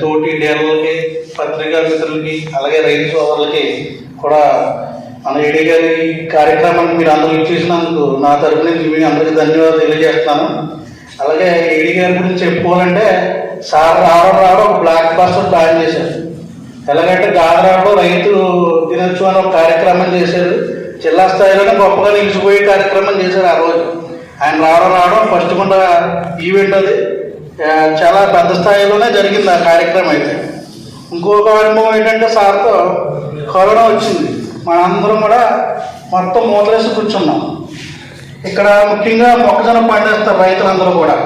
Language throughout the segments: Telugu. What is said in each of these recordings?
తోటి డీలర్లకి పత్రికా మిత్రులకి అలాగే రైతు సోదరులకి కూడా మన ఏడీ గారి కార్యక్రమానికి మీరు అందరూ ఇచ్చేసినందుకు నా తరఫు నుంచి మీ అందరికీ ధన్యవాదాలు తెలియజేస్తాను అలాగే ఏడీ గారి గురించి చెప్పుకోవాలంటే సార్ రావడం రావడం ఒక బ్లాక్ బాస్టర్ ప్లాన్ చేశారు. ఎలాగంటే గాదరాడు రైతు దినోత్సవం అని ఒక కార్యక్రమం చేశారు. జిల్లా స్థాయిలోనే గొప్పగా నిలిచిపోయే కార్యక్రమం చేశారు ఆ రోజు. ఆయన రావడం రావడం ఫస్ట్ కూడా ఈవెంట్ అది. చాలా పెద్ద స్థాయిలోనే జరిగింది ఆ కార్యక్రమం అయితే. ఇంకొక అనుభవం ఏంటంటే సార్తో కరోనా వచ్చింది. మనందరం కూడా మొత్తం మూతలేసి కూర్చున్నాం. ఇక్కడ ముఖ్యంగా మొక్కజొన్న పండిస్తారు రైతులందరూ కూడా.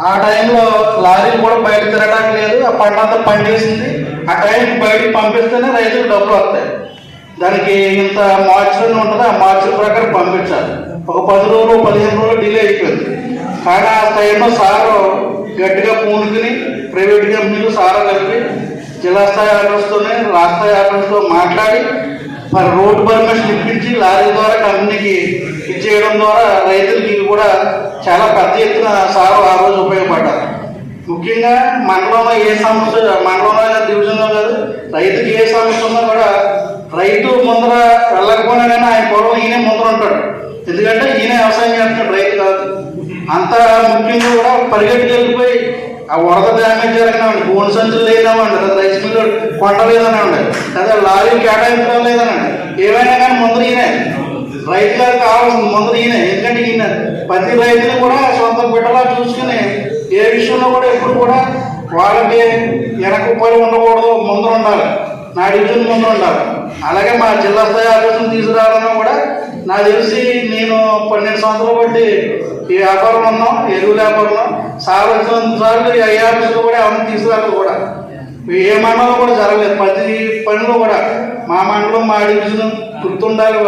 ఆ టైంలో లారీలు కూడా బయట తిరగడానికి లేదు ఆ పంట అంతా పండేసింది. ఆ టైంకి బయటకు పంపిస్తేనే రైతులు డబ్బులు వస్తాయి. దానికి ఇంత మార్చులు ఉంటుంది ఆ మార్చుల ప్రకారం పంపించాలి. ఒక పది రోజులు పదిహేను రోజులు డిలే అయిపోయింది. కానీ ఆ టైంలో సారు గట్టిగా పూనుకుని ప్రైవేట్ కంపెనీలు సారా కలిపి జిల్లా స్థాయి ఆఫీస్తోనే రాష్ట్ర స్థాయి మాట్లాడి మరి రోడ్డు పర్మిషన్ ఇప్పించి లారీ ద్వారా కంపెనీకి ఇచ్చేయడం ద్వారా రైతులకి కూడా చాలా పెద్ద ఎత్తున సారు ఆ రోజు ఉపయోగపడ్డారు ముఖ్యంగా మండలంలో ఏ సమస్య మండలంలో కాదు, డివిజన్లో కాదు రైతుకి ఏ సమస్య ఉన్నా కూడా రైతు ముందర వెళ్ళకపోయినా కానీ ఆయన పొలం ఈయనే ముందర ఉంటాడు. ఎందుకంటే ఈయన వ్యవసాయం చేస్తున్నాడు. రైతు అంత ముఖ్యంగా కూడా పరిగెట్టుకు వెళ్ళిపోయి ఆ వరద డ్యామేజ్ జరగనివ్వండి. ఫోన్ సంచులు లేదామండి లేదా రైస్ మిల్లు కొట్టలేదనండి లేదా లారీ కేటాయించడం లేదనండి ఏమైనా కానీ ముందు ఈయనే. రైతులకు గారికి కావాల్సింది ముందర ఈయన. ఎందుకంటే ఈయన ప్రతి రైతులు కూడా సొంత బిడ్డలా చూసుకుని ఏ విషయంలో కూడా ఎప్పుడు కూడా వాళ్ళకి వెనక పని ఉండకూడదు. ముందు ఉండాలి. నా డివిజన్ ముందు ఉండాలి. అలాగే మా జిల్లా స్థాయి ఆలోచన తీసుకురావాలన్నా కూడా నాకు తెలిసి నేను పన్నెండు సంవత్సరాలు బట్టి ఈ వ్యాపారం ఉన్నాం ఎరువు వ్యాపారం సార్ సార్లు ఈ కూడా ఎవరిని తీసుకురాక కూడా. ఏ మండలం కూడా జరగలేదు ప్రతి పనిలో కూడా. మా మండలం మా డివిజన్ గుర్తుండాలి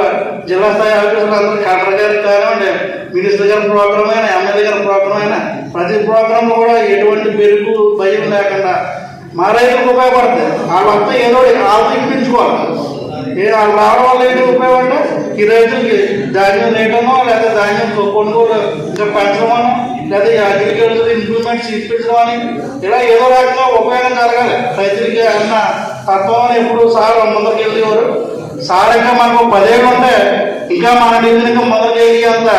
జిల్లా స్థాయి ఆఫీసులు అందరూ కలెక్టర్ గారికి కానివ్వండి మినిస్టర్ గారి ప్రోగ్రామ్ అయినా ఎమ్మెల్యే గారి ప్రోగ్రామ్ అయినా ప్రతి ప్రోగ్రాంలో కూడా ఎటువంటి పెరుగు భయం లేకుండా మా రైతులకు ఉపయోగపడుతుంది. వాళ్ళంతా ఏదో వాళ్ళు ఇప్పించుకోవాలి ఏ వాళ్ళు రావడం వల్ల ఏంటి ఉపయోగం అంటే ఈ రైతులకి ధాన్యం రేటమో లేదా ధాన్యం కొనుగోలు ఇంకా పెంచడమో లేదా ఈ అగ్రికల్చర్ ఇంప్రూవ్మెంట్స్ ఇప్పించడం అని ఇలా ఏదో రకంగా ఉపయోగం జరగాలి. రైతులకి అన్న తత్వం ఎప్పుడు సార్ ముందరికి వెళ్ళేవారు. సార్ ఇంకా మనకు పదేళ్ళు ఉంటే ఇంకా మన డివిజన్ ఇంకా అంత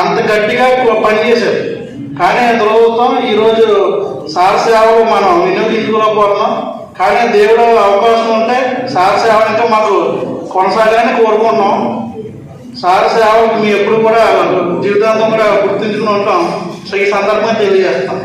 అంత గట్టిగా పనిచేశారు కానీ ప్రభుత్వం ఈరోజు సార్ సేవలు మనం వినియోగించుకోలేకపోతున్నాం. కానీ దేవుడు అవకాశం ఉంటే సార్ సేవలతో మాకు కొనసాగాలని కోరుకుంటున్నాం. సార్ సేవలకు మేము ఎప్పుడు కూడా జీవితాంతం కూడా గుర్తించుకుని ఉంటాం. సో ఈ సందర్భంగా తెలియజేస్తాం.